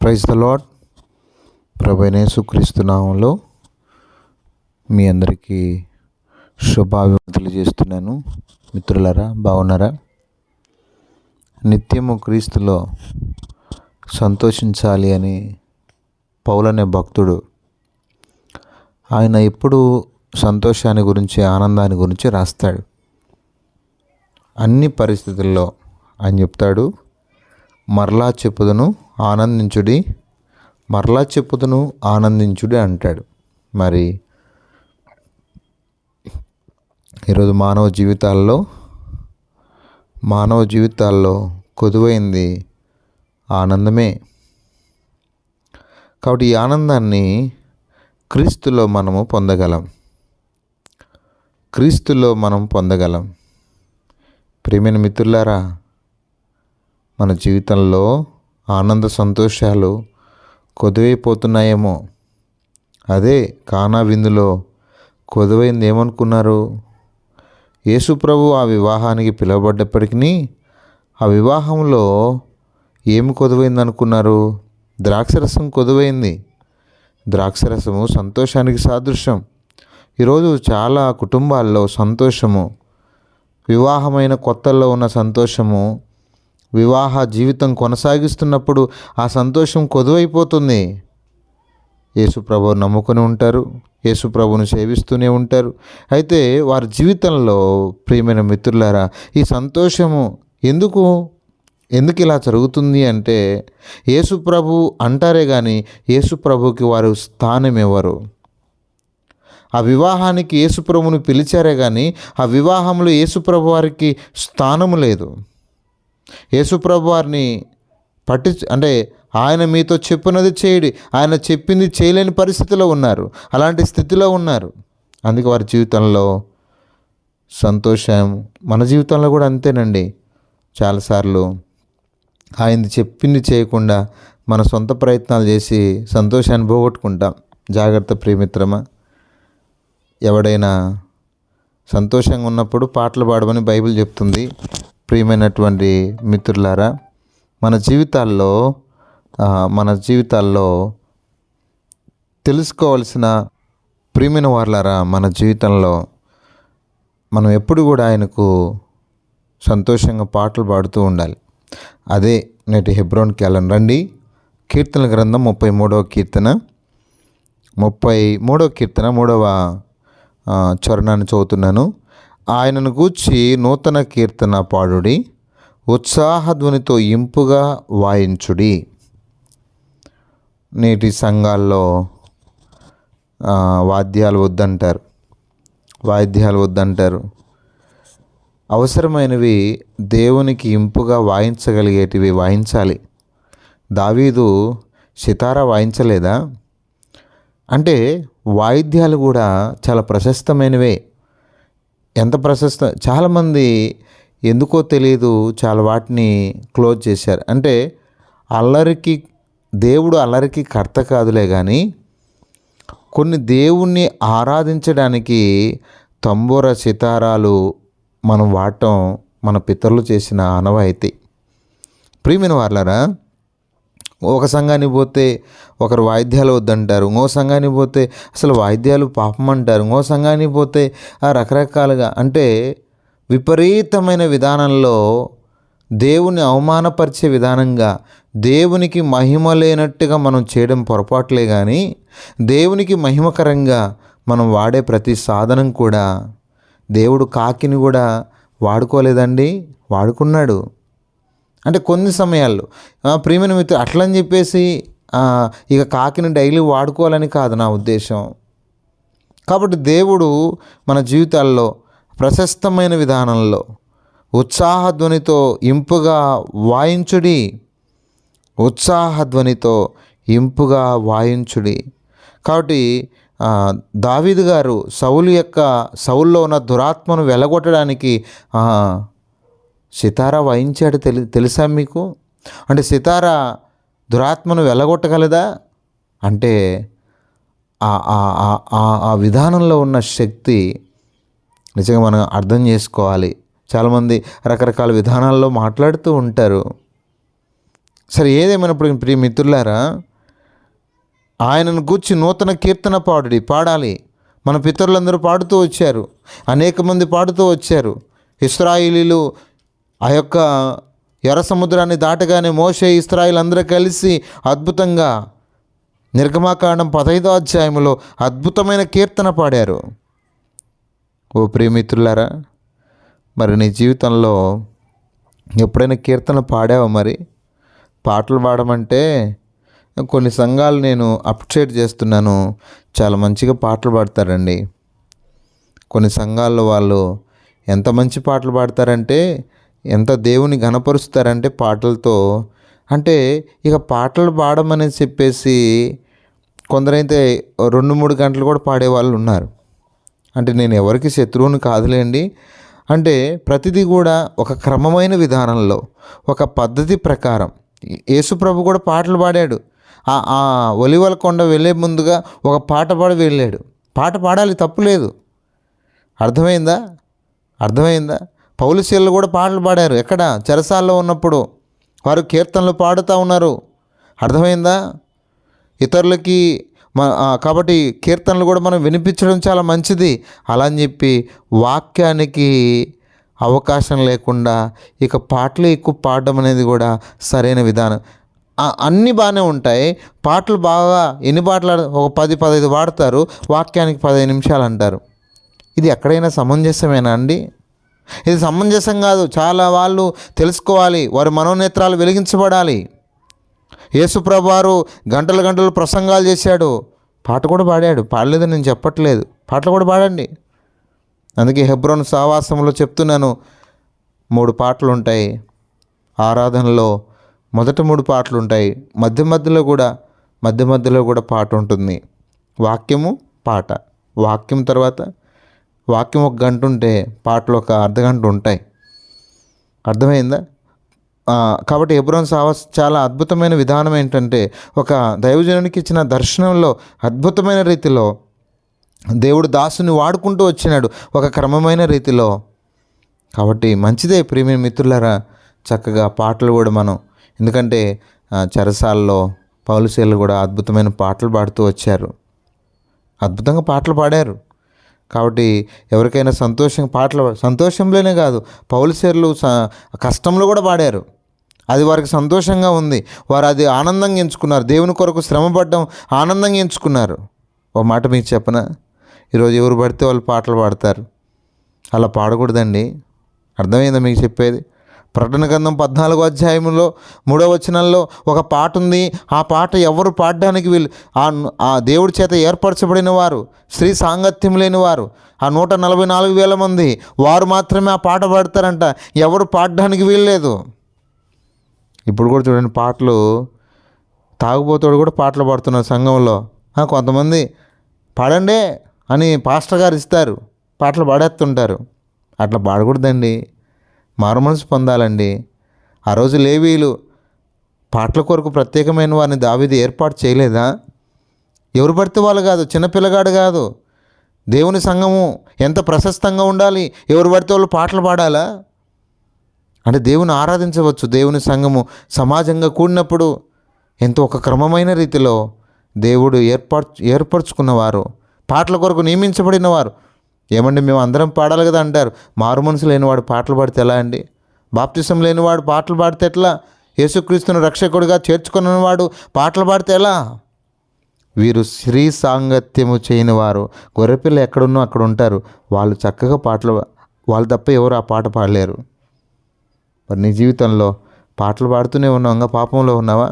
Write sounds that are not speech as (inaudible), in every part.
Praise the lord ప్రభైనేసుక్రీస్తు నామంలో మీ అందరికీ శుభాభివంతులు చేస్తున్నాను. మిత్రులరా బాగున్నారా? నిత్యము క్రీస్తులో సంతోషించాలి అని పౌలనే భక్తుడు ఆయన ఎప్పుడు సంతోషాన్ని గురించి ఆనందాన్ని గురించి రాస్తాడు. అన్ని పరిస్థితుల్లో ఆయన చెప్తాడు మరలా చెప్పుదును ఆనందించుడి. మరలా చెప్పుదును ఆనందించుడి అంటాడు. మరి ఈరోజు మానవ జీవితాల్లో మానవ జీవితాల్లో కొదువైంది ఆనందమే. కాబట్టి ఈ ఆనందాన్ని క్రీస్తులో మనము పొందగలం. క్రీస్తులో మనం పొందగలం. ప్రేమైన మిత్రులారా మన జీవితంలో ఆనంద సంతోషాలు కొదువైపోతున్నాయేమో అదే కానా విందులో కొదువైంది ఏమనుకున్నారు యేసుప్రభు ఆ వివాహానికి పిలువబడ్డప్పటికీ ఆ వివాహంలో ఏమి కొదువైంది అనుకున్నారు ద్రాక్షరసం కొదువైంది ద్రాక్షరసము సంతోషానికి సాదృశ్యం. ఈరోజు చాలా కుటుంబాల్లో సంతోషము వివాహమైన కొత్తల్లో ఉన్న సంతోషము వివాహ జీవితం కొనసాగిస్తున్నప్పుడు ఆ సంతోషం కొదువైపోతుంది. యేసుప్రభు నమ్ముకుని ఉంటారు. యేసుప్రభును సేవిస్తూనే ఉంటారు. అయితే వారి జీవితంలో ప్రియమైన మిత్రులారా ఈ సంతోషము ఎందుకు ఎందుకు ఇలా జరుగుతుంది అంటే యేసుప్రభు అంటారే కానీ యేసుప్రభుకి వారు స్థానం ఎవరు ఆ వివాహానికి యేసుప్రభుని పిలిచారే కానీ ఆ వివాహంలో యేసుప్రభు వారికి స్థానము లేదు. యేసుప్రభు వారిని పట్టి అంటే ఆయన మీతో చెప్పినది చేయడి ఆయన చెప్పింది చేయలేని పరిస్థితిలో ఉన్నారు అలాంటి స్థితిలో ఉన్నారు. అందుకే వారి జీవితంలో సంతోషం మన జీవితంలో కూడా అంతేనండి. చాలాసార్లు ఆయనది చెప్పింది చేయకుండా మన సొంత ప్రయత్నాలు చేసి సంతోషాన్ని పోగొట్టుకుంటాం. జాగ్రత్త ప్రియమిత్రమా ఎవడైనా సంతోషంగా ఉన్నప్పుడు పాటలు పాడమని బైబిల్ చెప్తుంది. ప్రియమైనటువంటి మిత్రులారా మన జీవితాల్లో మన జీవితాల్లో తెలుసుకోవాల్సిన ప్రియమైన వార్లారా మన జీవితంలో మనం ఎప్పుడు కూడా ఆయనకు సంతోషంగా పాటలు పాడుతూ ఉండాలి. అదే నేటి హెబ్రోన్ వెళ్ళను రండి కీర్తన గ్రంథం ముప్పై మూడవ కీర్తన. ముప్పై మూడవ కీర్తన మూడవ చరణాన్ని చదువుతున్నాను. ఆయనను గూర్చి నూతన కీర్తన పాడుడి ఉత్సాహధ్వనితో ఇంపుగా వాయించుడి. నేటి సంఘాల్లో వాద్యాలు వద్దంటారు. వాయిద్యాలు వద్దంటారు. అవసరమైనవి దేవునికి ఇంపుగా వాయించగలిగేటివి వాయించాలి. దావీదు సితారా వాయించలేదా? అంటే వాయిద్యాలు కూడా చాలా ప్రశస్తమైనవే. ఎంత ప్రశస్త చాలామంది ఎందుకో తెలియదు చాలా వాటిని క్లోజ్ చేశారు. అంటే అల్లరికి దేవుడు అల్లరికి కర్త కాదులే కానీ కొన్ని దేవుణ్ణి ఆరాధించడానికి తంబూర సితారాలు మనం వాడటం మన పితరులు చేసిన ఆనవాయితీ. ప్రియమైన వాళ్ళారా ఒక సంఘానికి పోతే ఒకరు వాయిద్యాలు వద్దంటారు ఇంకో సంఘానికి పోతే అసలు వాయిద్యాలు పాపం అంటారు ఇంకో సంఘానికి పోతే ఆ రకరకాలుగా అంటే విపరీతమైన విధానంలో దేవుని అవమానపరిచే విధానంగా దేవునికి మహిమ లేనట్టుగా మనం చేయడం పొరపాట్లే కానీ దేవునికి మహిమకరంగా మనం వాడే ప్రతి సాధనం కూడా దేవుడు కాకిని కూడా వాడుకోలేదండి వాడుకున్నాడు. అంటే కొన్ని సమయాల్లో. ప్రియమైన మిత్రుడు అట్లని చెప్పేసి ఇక కాకిని డైలీ వాడుకోవాలని కాదు నా ఉద్దేశం. కాబట్టి దేవుడు మన జీవితాల్లో ప్రశస్తమైన విధానంలో ఉత్సాహధ్వనితో ఇంపుగా వాయించుడి. ఉత్సాహధ్వనితో ఇంపుగా వాయించుడి. కాబట్టి దావీదు గారు సౌలు యొక్క సౌల్లో ఉన్న దురాత్మను వెలగొట్టడానికి సితారా వాయించాడు తెలి తెలుసా మీకు? అంటే సితారా దురాత్మను వెళ్ళగొట్టగలదా అంటే ఆ- ఆ- ఆ- ఆ- ఆ విధానంలో ఉన్న శక్తి నిజంగా మనం అర్థం చేసుకోవాలి. చాలామంది రకరకాల విధానాల్లో మాట్లాడుతూ ఉంటారు. సరే ఏదేమైనప్పుడు ప్రియ మిత్రులారా ఆయనను గూర్చి నూతన కీర్తన పాడుడి పాడాలి. మన పితరులందరూ పాడుతూ వచ్చారు. అనేక మంది పాడుతూ వచ్చారు. ఇస్రాయిలీలు ఆ యొక్క ఎర్ర సముద్రాన్ని దాటగానే మోసే ఇస్రాయిల్ అందరూ కలిసి అద్భుతంగా నిర్గమాకాండం పదహైదో అధ్యాయంలో అద్భుతమైన కీర్తన పాడారు. ఓ ప్రియమిత్రులారా మరి నీ జీవితంలో ఎప్పుడైనా కీర్తన పాడావా మరి? పాటలు పాడమంటే కొన్ని సంఘాలు నేను అప్డేట్ చేస్తున్నాను. చాలా మంచిగా పాటలు పాడతారండి. కొన్ని సంఘాల్లో వాళ్ళు ఎంత మంచి పాటలు పాడతారంటే ఎంత దేవుని ఘనపరుస్తారంటే పాటలతో. అంటే ఇక పాటలు పాడమని చెప్పేసి కొందరైతే రెండు మూడు గంటలు కూడా పాడే వాళ్ళు ఉన్నారు. అంటే నేను ఎవరికి శత్రువుని కాదులేండి. అంటే ప్రతిదీ కూడా ఒక క్రమమైన విధానంలో ఒక పద్ధతి ప్రకారం. యేసుప్రభు కూడా పాటలు పాడాడు. ఆ ఆ ఒలివల కొండ వెళ్ళే ముందుగా ఒక పాట పాడి వెళ్ళాడు. పాట పాడాలి తప్పు లేదు. అర్థమైందా? అర్థమైందా? పౌలుశీలు కూడా పాటలు పాడారు. ఎక్కడ? చెరసాల్లో ఉన్నప్పుడు. వారు కీర్తనలు పాడుతూ ఉన్నారు. అర్థమైందా? ఇతరులకి కాబట్టి కీర్తనలు కూడా మనం వినిపించడం చాలా మంచిది. అలా అని చెప్పి వాక్యానికి అవకాశం లేకుండా ఇక పాటలు ఎక్కువ పాడడం అనేది కూడా సరైన విధానం. అన్నీ బాగానే ఉంటాయి. పాటలు బాగా ఎన్ని పాటలు ఒక పది పదహైదు పాడతారు. వాక్యానికి పదిహేను నిమిషాలు అంటారు. ఇది ఎక్కడైనా సమంజసమేనా అండి? ఇది సమంజసం కాదు. చాలా వాళ్ళు తెలుసుకోవాలి. వారి మనోనేత్రాలు వెలిగించబడాలి. యేసుప్రభు వారు గంటలు గంటలు ప్రసంగాలు చేశాడు. పాట కూడా పాడాడు. పాడలేదు నేను చెప్పట్లేదు. పాటలు కూడా పాడండి. అందుకే హెబ్రోన్ సావాసంలో చెప్తున్నాను. మూడు పాటలు ఉంటాయి. ఆరాధనలో మొదట మూడు పాటలు ఉంటాయి. మధ్య మధ్యలో కూడా మధ్య మధ్యలో కూడా పాట ఉంటుంది. వాక్యము పాట. వాక్యం తర్వాత వాక్యం ఒక గంట ఉంటే పాటలు ఒక అర్ధగంట ఉంటాయి. అర్థమైందా? కాబట్టి ఎబ్రోన్ సావస్ చాలా అద్భుతమైన విధానం ఏంటంటే ఒక దైవజనునికి ఇచ్చిన దర్శనంలో అద్భుతమైన రీతిలో దేవుడు దాసుని వాడుకుంటూ వచ్చినాడు ఒక క్రమమైన రీతిలో. కాబట్టి మంచిదే ప్రియమైన మిత్రులారా చక్కగా పాటలు కూడా మనం. ఎందుకంటే చెరసాల్లో పౌలుసేలు కూడా అద్భుతమైన పాటలు పాడుతూ వచ్చారు. అద్భుతంగా పాటలు పాడారు. కాబట్టి ఎవరికైనా సంతోషం పాటలు సంతోషంలోనే కాదు పౌలిసేర్లు స కష్టంలో కూడా పాడారు. అది వారికి సంతోషంగా ఉంది. వారు అది ఆనందంగా ఎంచుకున్నారు. దేవుని కొరకు శ్రమపడ్డం ఆనందంగా ఎంచుకున్నారు. ఓ మాట మీకు చెప్పనా ఈరోజు ఎవరు పడితే వాళ్ళు పాటలు పాడతారు. అలా పాడకూడదండి. అర్థమైందా మీకు చెప్పేది? ప్రకటన గ్రంథం పద్నాలుగో అధ్యాయంలో మూడో వచనంలో ఒక పాట ఉంది. ఆ పాట ఎవరు పాడడానికి వీళ్ళు ఆ ఆ దేవుడి చేత ఏర్పరచబడిన వారు స్త్రీ సాంగత్యం లేని వారు ఆ నూట నలభై నాలుగు వేల మంది వారు మాత్రమే ఆ పాట పాడతారంట. ఎవరు పాడడానికి వీల్లేదు? ఇప్పుడు కూడా చూడండి పాటలు తాగుబోతాడు కూడా పాటలు పాడుతున్నారు సంఘంలో. కొంతమంది పాడండి అని పాస్టర్ గారు ఇస్తారు పాటలు పాడేస్తుంటారు. అట్లా పాడకూడదండి. మారు మనసు పొందాలండి. ఆ రోజు లేవీలు పాటల కొరకు ప్రత్యేకమైన వారిని దావిది ఏర్పాటు చేయలేదా? ఎవరు పడితే వాళ్ళు కాదు చిన్నపిల్లగాడు కాదు. దేవుని సంఘము ఎంత ప్రశస్తంగా ఉండాలి? ఎవరు పడితే వాళ్ళు పాటలు పాడాలా? అంటే దేవుని ఆరాధించవచ్చు. దేవుని సంఘము సమాజంగా కూడినప్పుడు ఎంతో ఒక క్రమమైన రీతిలో దేవుడు ఏర్పరచు ఏర్పరచుకున్నవారు పాటల కొరకు నియమించబడిన వారు ఏమండి మేము అందరం పాడాలి కదా అంటారు. మారు మనసు లేనివాడు పాటలు పాడితే ఎలా అండి? బాప్తిసం లేనివాడు పాటలు పాడితే ఎట్లా? యేసుక్రీస్తును రక్షకుడిగా చేర్చుకున్నవాడు పాటలు పాడితే ఎలా? వీరు స్త్రీ సాంగత్యము చేయని వారు గొర్రెపిల్ల ఎక్కడున్నో అక్కడ ఉంటారు. వాళ్ళు చక్కగా పాటలు వాళ్ళు తప్ప ఎవరు ఆ పాట పాడలేరు. మరి నీ జీవితంలో పాటలు పాడుతూనే ఉన్నావు ఇంకా పాపంలో ఉన్నావా?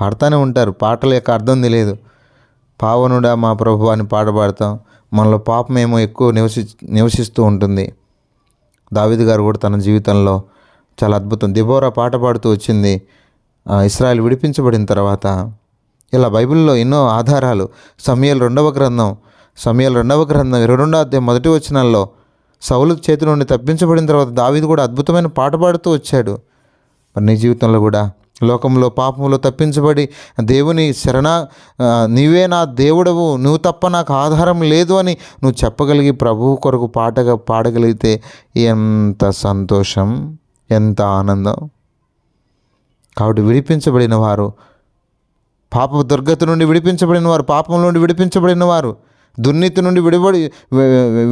పాడుతూనే ఉంటారు. పాటల యొక్క అర్థం తెలియదు. పావనుడా మా ప్రభు అని పాట పాడతాం. మనలో పాపం ఏమో ఎక్కువ నివసి నివసిస్తూ ఉంటుంది. దావిద్ గారు కూడా తన జీవితంలో చాలా అద్భుతం. దిబోరా పాట పాడుతూ వచ్చింది. ఇస్రాయల్ విడిపించబడిన తర్వాత ఇలా బైబిల్లో ఎన్నో ఆధారాలు. సమయాలు రెండవ గ్రంథం సమయాలు రెండవ గ్రంథం ఇరవై రెండో అధ్యాయం మొదటి వచనాల్లో సౌలు చేతి నుండి తప్పించబడిన తర్వాత దావిది కూడా అద్భుతమైన పాట పాడుతూ వచ్చాడు. మరి నీ జీవితంలో కూడా లోకంలో పాపంలో తప్పించబడి దేవుని శరణ నీవే నా దేవుడవు నువ్వు తప్ప నాకు ఆధారం లేదు అని నువ్వు చెప్పగలిగి ప్రభువు కొరకు పాటగా పాడగలిగితే ఎంత సంతోషం ఎంత ఆనందం. కాబట్టి విడిపించబడిన వారు పాప దుర్గతి నుండి విడిపించబడిన వారు పాపం నుండి విడిపించబడిన వారు దుర్నీతి నుండి విడిబడి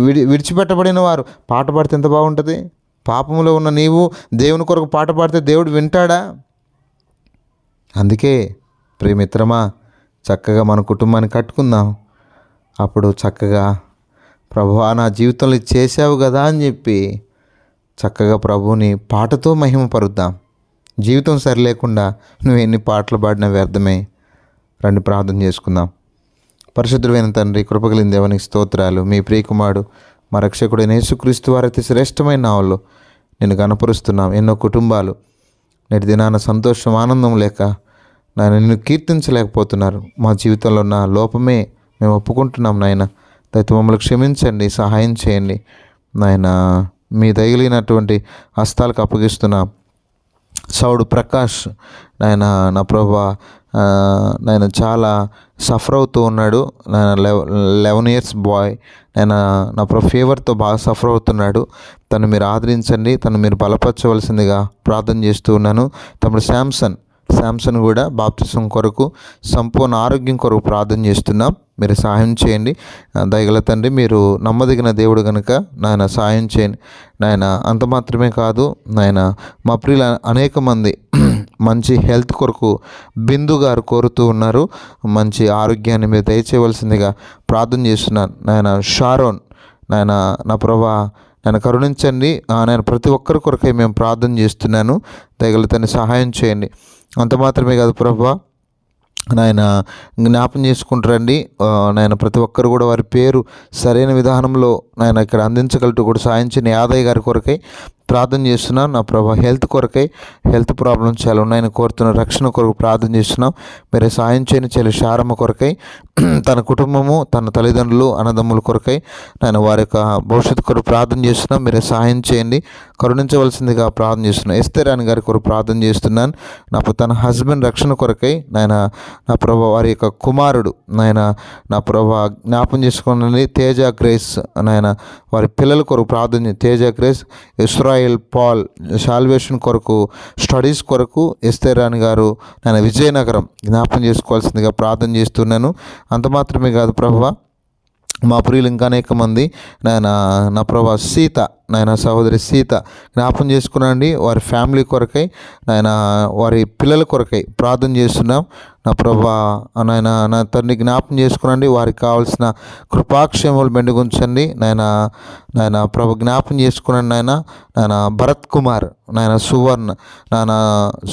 విడి విడిచిపెట్టబడిన వారు పాట పాడితే ఎంత బాగుంటుంది? పాపంలో ఉన్న నీవు దేవుని కొరకు పాట పాడితే దేవుడు వింటాడా? అందుకే ప్రేమిత్రమా చక్కగా మన కుటుంబాన్ని కట్టుకుందాం. అప్పుడు చక్కగా ప్రభువా నా జీవితంలో చేసావు కదా అని చెప్పి చక్కగా ప్రభువుని పాటతో మహిమపరుద్దాం. జీవితం సరిలేకుండా నువ్వు ఎన్ని పాటలు పాడినా వ్యర్థమే రండి ప్రార్థన చేసుకుందాం. పరిశుద్ధుడైన తండ్రి కృపగలిన దేవునికి స్తోత్రాలు. మీ ప్రియకుమారుడు మా రక్షకుడైన యేసుక్రీస్తు వారి అతి శ్రేష్టమైన నావల్లో నేను కనపరుస్తున్నాం. ఎన్నో కుటుంబాలు నేటి దినాన సంతోషం ఆనందం లేక నాయన నిన్ను కీర్తించలేకపోతున్నారు. మా జీవితంలో ఉన్న లోపమే మేము ఒప్పుకుంటున్నాం నాయన. దయతో మమ్మల్ని క్షమించండి సహాయం చేయండి. నాయన మీ తగిలినటువంటి హస్తాలకు అప్పగిస్తున్న సౌడు ప్రకాష్ నాయన నా ప్రభా నాయన చాలా సఫర్ అవుతూ ఉన్నాడు. నాయన లెవెన్ ఇయర్స్ బాయ్. నేను నా ప్రభు ఫీవర్తో బాగా సఫర్ అవుతున్నాడు. తను మీరు ఆదరించండి తను మీరు బలపరచవలసిందిగా ప్రార్థన చేస్తూ ఉన్నాను. తమ్ముడు శాంసన్ శాంసన్ కూడా బాప్తిసం కొరకు సంపూర్ణ ఆరోగ్యం కొరకు ప్రార్థన చేస్తున్నాం. మీరు సహాయం చేయండి. దయగల తండ్రి మీరు నమ్మదగిన దేవుడు కనుక నాయన సహాయం చేయండి. నాయన అంత మాత్రమే కాదు నాయన మా ప్రియుల అనేక మంది (clears throat) మంచి హెల్త్ కొరకు బిందు గారు కోరుతూ ఉన్నారు. మంచి ఆరోగ్యాన్ని మీరు దయచేయవలసిందిగా ప్రార్థన చేస్తున్నాను. నాయన షారోన్ నాయన నా ప్రభా నన్ను కరుణించండి. నేను ప్రతి ఒక్కరి కొరకై మేము ప్రార్థన చేస్తున్నాను. దయగలతని సహాయం చేయండి. అంత మాత్రమే కాదు ప్రభా. నాయన జ్ఞాపం చేసుకుంటారండి నాయన ప్రతి ఒక్కరు కూడా వారి పేరు సరైన విధానంలో నాయన ఇక్కడ అందించగలటూ కూడా సాయం చేయని యాదయ్య గారి కొరకై. ప్రార్థన చేస్తున్నాం. నా ప్రభా హెల్త్ కొరకై హెల్త్ ప్రాబ్లమ్స్ చాలా ఉన్నాయని కోరుతున్న రక్షణ కొరకు ప్రార్థన చేస్తున్నాం. మీరే సాయం చేయని చెల్లి శారమ్మ కొరకై తన కుటుంబము తన తల్లిదండ్రులు అన్నదమ్ముల కొరకై నేను వారి యొక్క భవిష్యత్తు కొరకు ప్రార్థన చేస్తున్నాం. మీరే సహాయం చేయండి. కరుణించవలసిందిగా ప్రార్థన చేస్తున్నాను ఎస్తేరాని గారి కొరకు ప్రార్థన చేస్తున్నాను. నా తన హస్బెండ్ రక్షణ కొరకై నాయన నా ప్రభా వారి యొక్క కుమారుడు నాయన నా ప్రభా జ్ఞాపం చేసుకోండి తేజ గ్రేస్ నాయన వారి పిల్లల కొరకు ప్రార్థన Teja Grace Israel Paul salvation కొరకు స్టడీస్ కొరకు ఎస్తేరాని గారు నేను విజయనగరం జ్ఞాపం చేసుకోవాల్సిందిగా ప్రార్థన చేస్తున్నాను. అంత మాత్రమే కాదు ప్రభా మా ప్రియులు ఇంకా అనేక మంది నాయన నా ప్రభా సీత నాయన సహోదరి సీత జ్ఞాపం చేసుకునండి. వారి ఫ్యామిలీ కొరకై నాయన వారి పిల్లల కొరకై ప్రార్థన చేస్తున్నాం. నా ప్రభా నాయన నా తండ్రి జ్ఞాపం చేసుకునండి. వారికి కావాల్సిన కృపాక్షేమలు మెండుగుంచండి. నాయన నాయన ప్రభు జ్ఞాపం చేసుకునండి నాయన. నాయన భరత్ కుమార్ నాయన సువర్ణ నాయన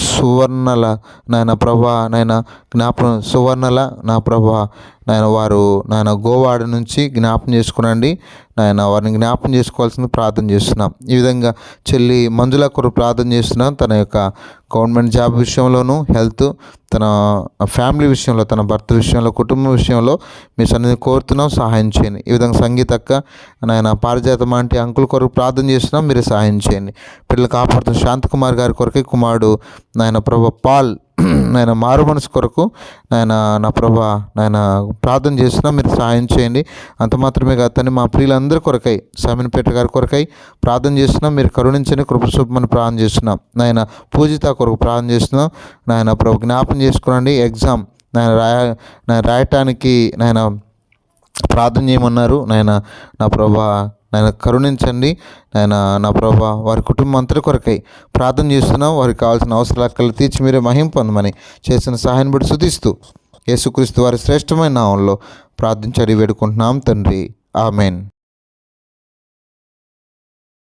సువర్ణల నాయన ప్రభా నాయన జ్ఞాపం సువర్ణల నా ప్రభా నాయన వారు నాయన గోవాడ నుంచి జ్ఞాపం చేసుకునండి. నాయన వారిని జ్ఞాపం చేసుకోవాల్సింది ప్రార్థన చేస్తున్నాం. ఈ విధంగా చెల్లి మంజుల కొరకు ప్రార్థన చేస్తున్నాం తన యొక్క గవర్నమెంట్ జాబ్ విషయంలోనూ హెల్త్ తన ఫ్యామిలీ విషయంలో తన భర్త విషయంలో కుటుంబం విషయంలో మీ సన్నిధి కోరుతున్నాం. సహాయం చేయండి. ఈ విధంగా సంగీతక్క నాయన పారిజాతం అంటే అంకుల్ కొరకు ప్రార్థన చేస్తున్నాం. మీరు సహాయం చేయండి. పిల్లలు కాపాడుతున్న శాంతకుమార్ గారి కొరకే కుమారుడు నాయన ప్రభు పాల్ నాయన మారు మనసు కొరకు నాయన నా ప్రభా నాయన ప్రార్థన చేస్తున్నా మీరు సహాయం చేయండి. అంత మాత్రమే కాదు తను మా ప్రియులందరి కొరకై సామినపేట గారి కొరకై ప్రార్థన చేస్తున్నాం మీరు కరుణించని కృప ప్రార్థన చేస్తున్నాం. నాయన పూజిత కొరకు ప్రార్థన చేస్తున్నాం నాయన ప్రభు జ్ఞాపం చేసుకునండి. ఎగ్జామ్ నాయన రాయ రాయటానికి నాయన ప్రార్థన చేయమన్నారు. నాయన నా ప్రభా నాయన కరుణించండి. నాయన నా ప్రభా వారి కుటుంబం అంతటి కొరకై ప్రార్థన చేస్తున్నాం. వారికి కావాల్సిన అవసరాలు తీర్చి మీరే మహిం పొందమని చేసిన సహాయం బట్టి శుతిస్తూ యేసుక్రీస్తు వారి శ్రేష్టమైన నామంలో ప్రార్థించడి వేడుకుంటున్నాం తండ్రి. ఆమెన్.